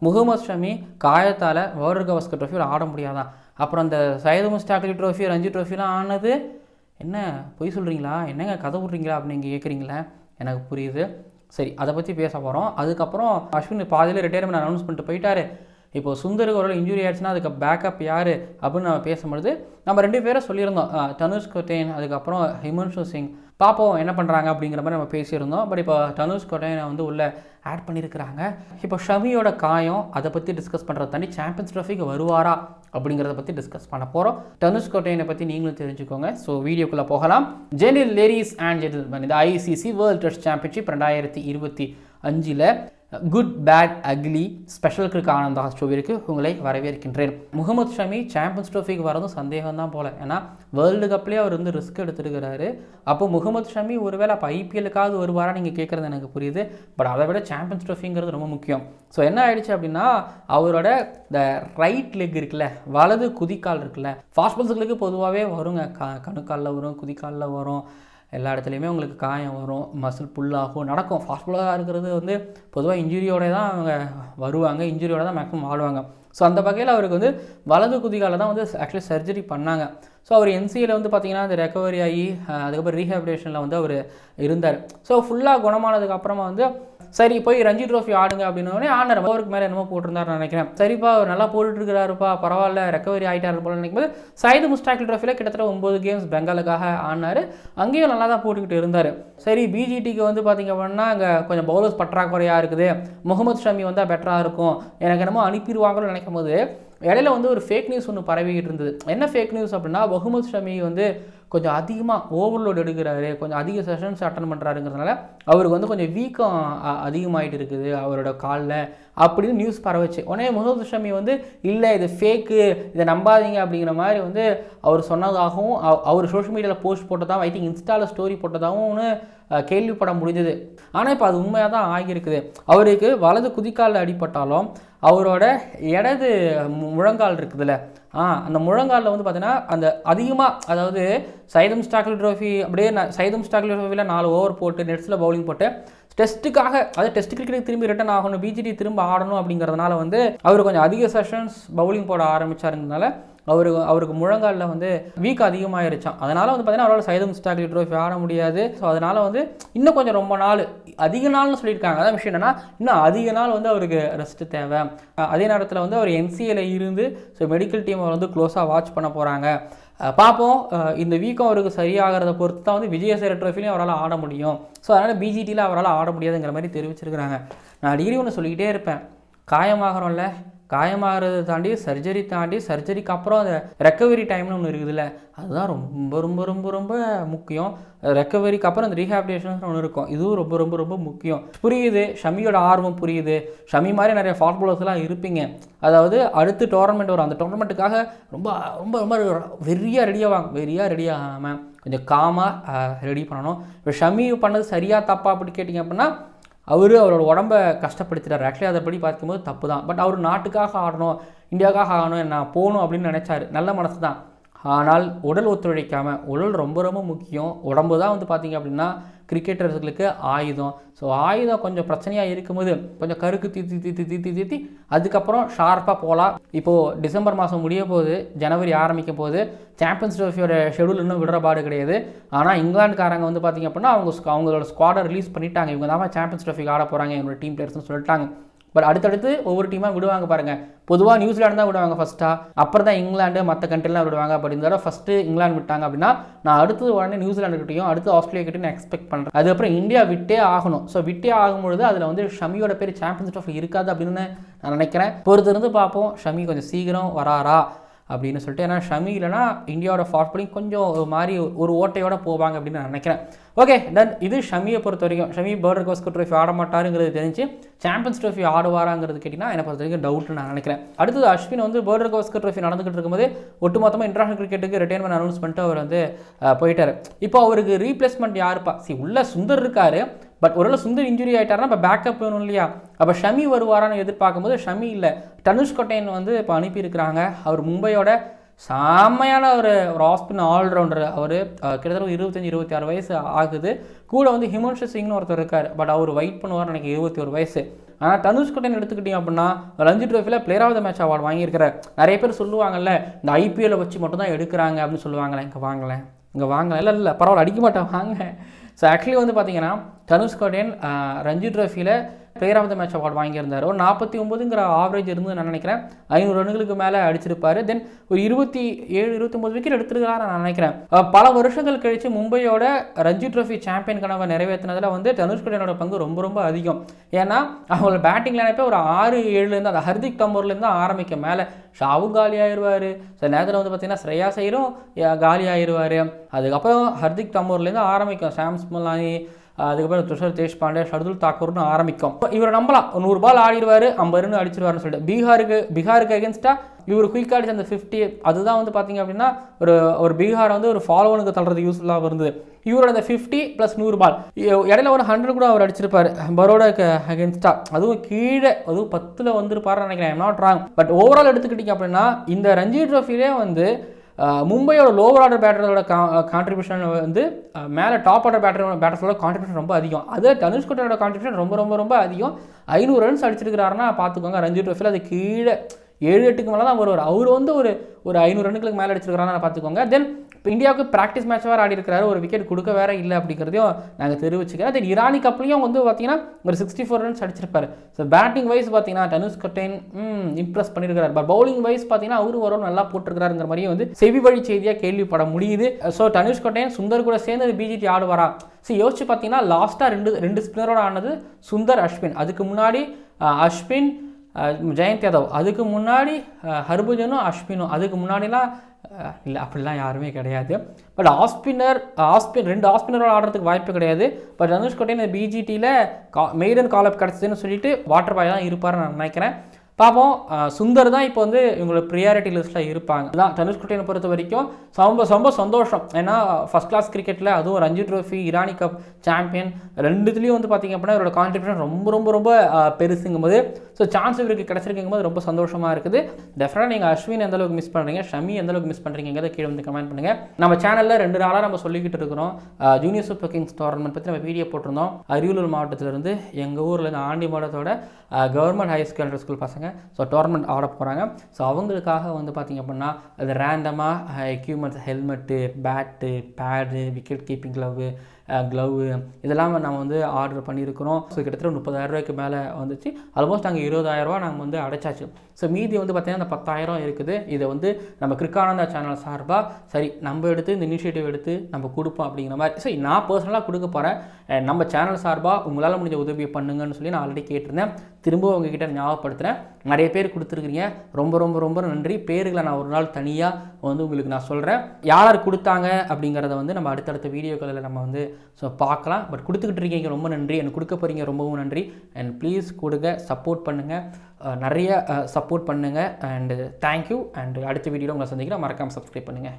முகமது ஷமி காயத்தால் வேர்ல்டு கவஸ்கர் ட்ரோஃபியில் ஆட முடியாதான் அப்புறம் அந்த சையது முஸ்டாக்லி ட்ரோஃபி ரஞ்சி ட்ரோஃபிலாம் ஆனது என்ன பொய் சொல்கிறீங்களா என்னங்க கதை விட்றீங்களா? அப்படின்னு நீங்கள் கேட்குறீங்களே எனக்கு புரியுது. சரி அதை பற்றி பேச போகிறோம் அதுக்கப்புறம் அஸ்வின் பாதியில் ரிட்டையர்மெண்ட் அனௌன்ஸ் பண்ணிட்டு போயிட்டார். இப்போ சுந்தருக்கு ஒரு இன்ஜுரி ஆயிடுச்சுன்னா அதுக்கு பேக்கப் யார்? அப்படின்னு நம்ம பேசும்பொழுது நம்ம ரெண்டு பேரும் சொல்லியிருந்தோம். தனுஷ் கொட்டேன் அதுக்கப்புறம் ஹிமன்ஷு சிங். பார்ப்போம் என்ன பண்ணுறாங்க அப்படிங்கிற மாதிரி நம்ம பேசியிருந்தோம். பட் இப்போ தனுஷ் கொட்டேனை வந்து உள்ளே ஆட் பண்ணியிருக்கிறாங்க இப்போ ஷமியோட காயம் அதை பற்றி டிஸ்கஸ் பண்ணுறத தாண்டி சாம்பியன்ஸ் ட்ராஃபிக்கு வருவாரா அப்படிங்கிறத பற்றி டிஸ்கஸ் பண்ண போகிறோம் தனுஷ் கோட்டையனை பற்றி நீங்களும் தெரிஞ்சுக்கோங்க. ஸோ வீடியோக்குள்ளே போகலாம். ஜெனில் லேரிஸ் அண்ட் ஜென்டில்மேன் இந்த ஐசிசி வேர்ல்ட் டெஸ்ட் சாம்பியன்ஷிப் ரெண்டாயிரத்தி இருபத்தி அஞ்சில். Good bad ugly special cric Ananda ஷோவிற்கு உங்களை வரவேற்கின்றேன். முகமது ஷமி சாம்பியன்ஸ் ட்ரோஃபிக்கு வரதும் சந்தேகம் தான் போல. ஏன்னா வேர்ல்டு கப்லேயே அவர் வந்து ரிஸ்க் எடுத்துருக்கிறாரு. அப்போ முகமது ஷமி ஒருவேளை அப்போ ஐபிஎலுக்காவது வருவாரா நீங்கள் கேட்குறது எனக்கு புரியுது. பட் அதை விட சாம்பியன்ஸ் ட்ரோஃபிங்கிறது ரொம்ப முக்கியம். ஸோ என்ன ஆயிடுச்சு அப்படின்னா அவரோட இந்த ரைட் லெக் இருக்குல்ல வலது குதிக்கால் இருக்குல்ல ஃபாஸ்ட் பால்ஸுகளுக்கு பொதுவாகவே வருங்க. க கணுக்காலில் வரும் குதிக்காலில் வரும். எல்லா இடத்துலையுமே உங்களுக்கு காயம் வரும் மசில் புல்லாகும் நடக்கும். ஃபாஸ்ட் ஃபுல்லாக இருக்கிறது வந்து பொதுவாக இன்ஜுரியோட தான் அவங்க வருவாங்க இன்ஜுரியோட தான் மேக்ஸிமம் ஆடுவாங்க. ஸோ அந்த வகையில் அவருக்கு வந்து வலது குதிகால தான் வந்து ஆக்சுவலி சர்ஜரி பண்ணாங்க. ஸோ அவர் என்சியில் வந்து பார்த்தீங்கன்னா அந்த ரெக்கவரி ஆகி அதுக்கப்புறம் ரீஹாபிடேஷனில் வந்து அவர் இருந்தார். ஸோ ஃபுல்லாக குணமானதுக்கு அப்புறமா வந்து சரி போய் ரஞ்சி ட்ரோஃபி ஆடுங்க அப்படின்னோடனே ஆனர் அவருக்கு மேலே என்னமோ போட்டிருந்தாருன்னு நினைக்கிறேன். சரிப்பா அவர் நல்லா போட்டுட்டு இருக்கிறாருப்பா பரவாயில்ல ரெக்கவரி ஆகிட்டாரு போல நினைக்கும் போது சைது முஸ்டாக்கில் ட்ரோஃபியில் கிட்டத்தட்ட ஒம்பது கேம்ஸ் பெங்காலுக்காக ஆடினார். அங்கேயும் நல்லா தான் போட்டுக்கிட்டு இருந்தார். சரி பிஜிடிக்கு வந்து பார்த்தீங்க அப்படின்னா அங்கே கொஞ்சம் பவுலர்ஸ் பற்றாக்குறையாக இருக்குது. முகமது ஷமி வந்தால் பெட்டராக இருக்கும். எனக்கு என்னமோ அனுப்பிடுவாங்கன்னு நினைக்கும் போது இடையில வந்து ஒரு ஃபேக் நியூஸ் ஒன்று பரவிக்கிட்டு இருந்தது. என்ன ஃபேக் நியூஸ் அப்படின்னா முகமது ஷமி வந்து கொஞ்சம் அதிகமாக ஓவர்லோட் எடுக்கிறாரு கொஞ்சம் அதிக செஷன்ஸ் அட்டன் பண்ணுறாருங்கிறதுனால அவருக்கு வந்து கொஞ்சம் வீக்கம் அதிகமாகிட்டு இருக்குது அவரோட காலில் அப்படின்னு நியூஸ் பரவச்சு. உடனே முகமது ஷமி வந்து இல்லை இது ஃபேக்கு இதை நம்பாதீங்க அப்படிங்கிற மாதிரி வந்து அவர் சொன்னதாகவும் அவ- அவர் சோஷியல் மீடியாவில் போஸ்ட் போட்டதாகவும் ஐ திங்க் இன்ஸ்டாவில் ஸ்டோரி போட்டதாகவும் கேள்விப்பட முடிஞ்சது. ஆனால் இப்போ அது உண்மையாக தான் ஆகியிருக்குது. அவருக்கு வலது குதிக்காலில் அடிபட்டாலும் அவரோட இடது மு- முழங்கால் இருக்குதுல்ல அந்த முழங்காலில் வந்து பார்த்தீங்கன்னா அந்த அதிகமாக அதாவது சைதம் ஸ்டாக்லி ட்ரோஃபி அப்படியே நான் சைதம் ஸ்டாக்லி ட்ரோஃபியில் நாலு ஓவர் போட்டு நெட்ஸில் பவுலிங் போட்டு டெஸ்ட்டுக்காக அதாவது டெஸ்ட் கிரிக்கெட்டுக்கு திரும்பி ரிட்டர்ன் ஆகணும் பிஜிடி திரும்ப ஆடணும் அப்படிங்கிறதுனால வந்து அவர் கொஞ்சம் அதிக செஷன்ஸ் பவுலிங் போட ஆரம்பிச்சாருங்கிறதுனால அவருக்கு அவருக்கு முழங்காலில் வந்து வீக் அதிகமாகிருச்சான் அதனால் வந்து பார்த்தீங்கன்னா அவரால் சைதம் ஸ்டாக்லி ட்ரோஃபி ஆட முடியாது. ஸோ அதனால் வந்து இன்னும் கொஞ்சம் ரொம்ப நாள் அதிக நாள்னு சொல்லியிருக்காங்க. அதான் விஷயம் என்னன்னா இன்னும் அதிக நாள் வந்து அவருக்கு ரெஸ்ட் தேவை. அதே நேரத்தில் வந்து அவர் என்சிஏல இருந்து ஸோ மெடிக்கல் டீம் வந்து க்ளோஸாக வாட்ச் பண்ண போகிறாங்க பார்ப்போம் இந்த வீக்கம் அவருக்கு சரியாகிறத பொறுத்து தான் வந்து விஜயசேர ட்ரோஃபிலையும் அவரால் ஆட முடியும். ஸோ அதனால் பிஜிடியில் அவரால் ஆட முடியாதுங்கிற மாதிரி தெரிவிச்சிருக்கிறாங்க. நான் டிகிரி ஒன்று சொல்லிக்கிட்டே இருப்பேன். காயமாகறோம்ல. காயமாகறதை தாண்டி சர்ஜரி தாண்டி சர்ஜரிக்கு அப்புறம் அந்த ரெக்கவரி டைம்னு ஒன்று இருக்குதுல்ல அதுதான் ரொம்ப ரொம்ப ரொம்ப ரொம்ப முக்கியம். ரெக்கவரிக்கு அப்புறம் அந்த ரீஹாபிலேஷன் ஒன்று இருக்கும். இதுவும் ரொம்ப ரொம்ப ரொம்ப முக்கியம். புரியுது ஷமியோட ஆர்வம் புரியுது. ஷமி மாதிரி நிறைய ஃபாஸ்ட் பாலர்ஸ்லாம் இருப்பீங்க. அதாவது அடுத்து டோர்னமெண்ட் வரும். அந்த டோர்னமெண்ட்டுக்காக ரொம்ப ரொம்ப ரொம்ப வெறியாக ரெடியாவாங்க வெறியாக ரெடி ஆகாமல் கொஞ்சம் காமாக ரெடி பண்ணணும். இப்போ ஷமி பண்ணது சரியாக தப்பா அப்படி கேட்டிங்க அப்படின்னா அவர் அவரோட உடம்ப கஷ்டப்படுத்திட்டார். ஆக்சுவலி அதை படி பார்க்கும்போது தப்பு தான் பட் அவர் நாட்டுக்காக ஆடணும் இந்தியாவுக்காக ஆடணும் நான் போகணும் அப்படின்னு நினச்சாரு. நல்ல மனசு தான். ஆனால் உடல் ஒத்துழைக்காமல் உடல் ரொம்ப ரொம்ப முக்கியம். உடம்பு தான் வந்து பார்த்திங்க அப்படின்னா கிரிக்கெட்டர்ஸ்களுக்கு ஆயுதம். ஸோ ஆயுதம் கொஞ்சம் பிரச்சனையாக இருக்கும்போது கொஞ்சம் கருக்கு தீத்தி தீத்தி தீத்தி தீத்தி அதுக்கப்புறம் ஷார்ப்பாக போகலாம் இப்போது டிசம்பர் மாதம் முடிய போகுது ஜனவரி ஆரம்பிக்க போது சாம்பியன்ஸ் ட்ரோஃபியோட ஷெடியூல் இன்னும் விடுற பாடு கிடையாது. ஆனால் இங்கிலாந்துக்காரங்க வந்து பார்த்தீங்க அப்படின்னா அவங்க அவங்களோட ஸ்குவாடை ரிலீஸ் பண்ணிட்டாங்க. இவங்க தான் சாம்பியன்ஸ் ட்ரோஃபிக்கு ஆட போகிறாங்க என்னோட டீம் பிளேயர்ஸ்னு சொல்லிட்டாங்க. பட் அடுத்தடுத்து ஒவ்வொரு டீமாக விடுவாங்க பாருங்கள் பொதுவாக நியூசிலாண்டு தான் விடுவாங்க ஃபஸ்ட்டாக அப்புறம் தான் இங்கிலாந்து மற்ற கண்ட்ரிலாம் விடுவாங்க. அப்படி இந்த தடவை ஃபஸ்ட்டு இங்கிலாந்து விட்டாங்க அப்படின்னா நான் அடுத்தது உடனே நியூசிலாந்து கிட்டையும் அடுத்து ஆஸ்திரேலியா கிட்டையும் நான் எக்ஸ்பெக்ட் பண்ணுறேன் அதுக்கப்புறம் இந்தியா விட்டே ஆகணும். ஸோ விட்டே ஆகும்பொழுது அதில் வந்து ஷமியோட பேர் சாம்பியன்ஸ் இருக்காது அப்படின்னு நான் நினைக்கிறேன். பொறுத்திருந்து பார்ப்போம். ஷமி கொஞ்சம் சீக்கிரம் வராரா? அப்படின்னு சொல்லிட்டு ஏன்னா ஷமி இல்லைனா இந்தியாவோட ஃபாஸ்ட் bowling கொஞ்சம் ஒரு மாதிரி ஒரு ஓட்டையோட போவாங்க அப்படின்னு நான் நினைக்கிறேன். ஓகே டன் இது ஷமியை பொறுத்த வரைக்கும். ஷமி பேர்டர் கோஸ்கர் ட்ரோஃபி ஆட மாட்டாருங்கிறது தெரிஞ்சு சாம்பியன்ஸ் ட்ரோஃபி ஆடுவாராங்கிறது கேட்டிங்கன்னா என்னை பொறுத்த வரைக்கும் டவுட்னு நான் நினைக்கிறேன். அடுத்தது அஸ்வின் வந்து பேர்டர் கோஸ்கர் ட்ரோஃபி நடந்துகிட்டு இருக்கும்போது ஒட்டுமொத்தமாக இன்டர்நேஷனல் கிரிக்கெட்டுக்கு ரிட்டைர்மெண்ட் அனௌன்ஸ் பண்ணிட்டு அவர் வந்து போயிட்டார். இப்போ அவருக்கு ரீப்ளேஸ்மெண்ட் யாருப்பா? சி உள்ள சுந்தர் இருக்காரு. பட் ஒருவேளை சுந்தர் இன்ஜுரி ஆயிட்டாருன்னா இப்போ பேக்கப் வேணும் இல்லையா? அப்போ ஷமி வருவாரான்னு எதிர்பார்க்கும் போது ஷமி இல்லை. தனுஷ் கொட்டையன் வந்து இப்போ அனுப்பியிருக்கிறாங்க. அவர் மும்பையோட செம்மையான ஒரு ஒரு ஆஃப்ஸ்பின் ஆல்ரவுண்டர் அவர் கிட்டத்தட்ட ஒரு இருபத்தஞ்சி இருபத்தி ஆறு வயசு ஆகுது. கூட வந்து ஹிமன்ஷு சிங்னு ஒருத்தர் இருக்கார். பட் அவர் வெயிட் பண்ணுவார் எனக்கு இருபத்தி ஒரு வயசு. ஆனால் தனுஷ்கட்டேன் எடுத்துக்கிட்டீங்க அப்படின்னா Ranji ட்ரோஃபியில் player of the match award வாங்கியிருக்கிற நிறைய பேர் சொல்லுவாங்கல்ல இந்த ஐபிஎல்லை வச்சு மட்டும் தான் எடுக்கிறாங்க அப்படின்னு சொல்லுவாங்களே. இங்கே வாங்கலை இங்கே வாங்கலாம் இல்லை இல்லை பரவாயில்ல அடிக்க மாட்டேன். வாங்க. ஸோ ஆக்சுவலி வந்து பார்த்தீங்கன்னா Tanush Kotian Ranji ட்ரோஃபியில் player of the match award வாங்கியிருந்தார். ஒரு நாற்பத்தி ஒம்பதுங்கிற ஆவரேஜ் இருந்து நான் நினைக்கிறேன். ஐநூறு ரன்களுக்கு மேலே அடிச்சிருப்பார். தென் ஒரு இருபத்தி ஏழு இருபத்தொம்பது விக்கெட் எடுத்திருக்கிறார் நான் நினைக்கிறேன். பல வருஷங்கள் கழித்து மும்பையோட ரஞ்சி ட்ரோஃபி சாம்பியன் கனவை நிறைவேற்றினதில் வந்து தனுஷ் குடியனோட பங்கு ரொம்ப ரொம்ப அதிகம். ஏன்னா அவங்களோட பேட்டிங் லைனப்பே ஒரு ஆறு ஏழுலேருந்து அந்த ஹர்திக் தம்பூர்லேருந்து ஆரம்பிக்கும் மேலே ஷாவு காலி ஆயிடுவார் சில நேரத்தில் வந்து பார்த்தீங்கன்னா ஸ்ரேயா சைரும் காலி ஆயிடுவார் அதுக்கப்புறம் ஹர்திக் தம்பூர்லேருந்து ஆரம்பிக்கும். சாம்ஸ் அதுக்கப்புறம் துஷார் தேஷ்பாண்டே ஷர்துல் தாக்கூர்னு ஆரம்பிக்கும். இவரை நம்பலாம். ஒரு நூறு பால் ஆடிடுவார் ஐம்பதுன்னு அடிச்சிருவாருன்னு சொல்லிட்டு. பீகாருக்கு பீகாருக்கு அகேன்ஸ்டாக இவர் குயிக் அடிச்ச அந்த ஃபிஃப்டி அதுதான் வந்து பார்த்தீங்க அப்படின்னா ஒரு ஒரு பீகார் வந்து ஒரு ஃபாலோவனுக்கு தள்ளுறது யூஸ்ஃபுல்லாக இருந்தது இவரோட அந்த ஃபிஃப்டி ப்ளஸ் நூறு பால். இ- இடையில ஒரு ஹண்ட்ரட் கூட அவர் அடிச்சிருப்பார். பரோடாக்கு அகேன்ஸ்டாக அதுவும் கீழே அதுவும் பத்தில் வந்துருப்பாருன்னு நினைக்கிறேன். நாட் ராங் பட் ஓவரால் எடுத்துக்கிட்டிங்க அப்படின்னா இந்த ரஞ்சி ட்ரோஃபிலே வந்து மும்பையோட லோவர் ஆர்டர் பேட்டரோட கான்ட்ரிபியூஷன் வந்து மேலே டாப் ஆர்டர் பேட்டர் பேட்டர்ஸோட கான்ட்ரிபியூஷன் ரொம்ப அதிகம். அதே தனுஷ்கோட்டரோட கான்ட்ரிபியூஷன் ரொம்ப ரொம்ப ரொம்ப அதிகம். ஐநூறு ரன்ஸ் அடிச்சிருக்கிறாருன்னா பார்த்துக்கோங்க ரஞ்சித் ட்ரோஃபியில் அது கீழே ஏழு எட்டுக்கு மேலே தான் வருவார் அவர் வந்து ஒரு ஒரு ஐநூறு ரன்னுக்கு மேலே அடிச்சிருக்கிறாருன்னு பார்த்துக்கோங்க. தென் இப்போ இந்தியாவுக்கு ப்ராக்டிஸ் மேட்ச் வேறு ஆடி இருக்கிறாரு ஒரு விக்கெட் கொடுக்க வேற இல்லை அப்படிங்கிறதையும் நாங்கள் தெரிவிச்சுக்கிறோம் தென் இரானி கப்லையும் வந்து பார்த்தீங்கன்னா ஒரு சிக்ஸ்டி ஃபோர் ரன்ஸ் அடிச்சிருப்பாரு. ஸோ பேட்டிங் வைஸ் பார்த்தீங்கன்னா தனுஷ் கட்டேன் இம்ப்ரெஸ் பண்ணியிருக்காரு பட் பவுலிங் வைஸ் பார்த்தீங்கன்னா அவரு ஒரு நல்லா போட்டிருக்காருங்கிற மாதிரியும் வந்து செவி வழி செய்தியாக கேள்விப்பட முடியுது. ஸோ தனுஷ் கட்டேன் சுந்தர் கூட சேர்ந்து பிஜிடி ஆடுவாரா? ஸோ யோசிச்சு பார்த்தீங்கன்னா லாஸ்ட்டாக ரெண்டு ரெண்டு ஸ்பின்னரோட ஆனது சுந்தர் அஸ்வின். அதுக்கு முன்னாடி அஸ்வின் ஜெயந்த் யாதவ் அதுக்கு முன்னாடி ஹர்புஜனும் ஹர்பஜனும் அஸ்வினும் அதுக்கு முன்னாடிலாம் இல்லை அப்படிலாம் யாருமே கிடையாது. பட் ஆஸ்பின்னர் ஆஸ்பின் ரெண்டு ஆஸ்பின்னரோட ஆடுறதுக்கு வாய்ப்பு கிடையாது. பட் தனுஷ் கோட்டை இந்த பிஜிடியில் கா மெய்டன் காலப் கிடச்சதுன்னு சொல்லிட்டு வாட்டர் பாய் தான் இருப்பாருன்னு நான் நினைக்கிறேன். பார்ப்போம் சுந்தர் தான் இப்போ வந்து இவங்களோட ப்ரியாரிட்டி லிஸ்ட்டில் இருப்பாங்க. தான் தனுஷ்குட்டியை பொறுத்த வரைக்கும் ரொம்ப ரொம்ப சந்தோஷம். ஏன்னா ஃபஸ்ட் கிளாஸ் கிரிக்கெட்டில் அதுவும் Ranji trophy Irani cup champion ரெண்டுத்துலேயும் வந்து பார்த்திங்க அப்படின்னா இவரோட கான்ட்ரிபியூஷன் ரொம்ப ரொம்ப ரொம்ப பெருசுங்கும்போது பெருசுங்கும் போது ஸோ சான்ஸ் இவருக்கு கிடச்சிருக்கும் போது ரொம்ப சந்தோஷமாக இருக்குது. டெஃபினட்டாக நீங்கள் அஸ்வின் எந்த அளவுக்கு மிஸ் பண்ணுறீங்க ஷமி எந்த அளவுக்கு மிஸ் பண்ணுறீங்கிறத கீழே வந்து கமெண்ட் பண்ணுங்கள் நம்ம சேனலில் ரெண்டு நாளாக நம்ம சொல்லிக்கிட்டு இருக்கிறோம். ஜூனியர் சூப்பர் கிங்ஸ் டோர்னமெண்ட் பற்றி நம்ம வீடியோ போட்டிருந்தோம். அரியலூர் மாவட்டத்திலிருந்து எங்கள் ஊரில் இருந்து ஆண்டி மாவட்டத்தோட கவர்மெண்ட் ஹையர் செகண்டரி ஸ்கூல் பசங்க ஸோ டோர்னமெண்ட் ஆட போகிறாங்க ஸோ அவங்களுக்காக வந்து பார்த்திங்க அப்படின்னா அது ரேண்டமாக equipments helmet bat pad wicket keeping glove glove இதெல்லாம் நம்ம வந்து ஆர்டர் பண்ணியிருக்கிறோம். ஸோ கிட்டத்தட்ட முப்பதாயிரம் ரூபாய்க்கு மேலே வந்துச்சு. ஆல்மோஸ்ட் நாங்கள் இருபதாயிரரூவா நாங்கள் வந்து அடைச்சாச்சு. ஸோ மீதி வந்து பார்த்திங்கன்னா அந்த பத்தாயிரம் இருக்குது. இதை வந்து நம்ம கிரிக்கானந்தா சேனல் சார்பாக சரி நம்ம எடுத்து இந்த இனிஷியேட்டிவ் எடுத்து நம்ம கொடுப்போம் அப்படிங்கிற மாதிரி. சரி நான் பர்சனலாக கொடுக்க போகிறேன் நம்ம சேனல் சார்பாக உங்களால் முடிஞ்ச உதவியை பண்ணுங்கன்னு சொல்லி நான் ஆல்ரெடி கேட்டிருந்தேன். திரும்ப உங்ககிட்ட ஞாபகப்படுத்துகிறேன் நிறைய பேர் கொடுத்துருக்குறீங்க. ரொம்ப ரொம்ப ரொம்ப நன்றி. பேர்களை நான் ஒரு நாள் தனியாக வந்து உங்களுக்கு நான் சொல்கிறேன் யார் யார் கொடுத்தாங்க அப்படிங்கிறத வந்து நம்ம அடுத்தடுத்த வீடியோக்களில் நம்ம வந்து ஸோ பார்க்கலாம். பட் கொடுத்துக்கிட்டு இருக்கீங்க ரொம்ப நன்றி. எனக்கு கொடுக்க போகிறீங்க ரொம்பவும் நன்றி. அண்ட் ப்ளீஸ் கொடுங்க சப்போர்ட் பண்ணுங்கள் நிறைய சப்போர்ட் பண்ணுங்கள் அண்டு தேங்க்யூ அண்டு அடுத்த வீடியோவில் உங்களை சந்திக்கிறேன். மறக்காமல் சப்ஸ்கிரைப் பண்ணுங்கள்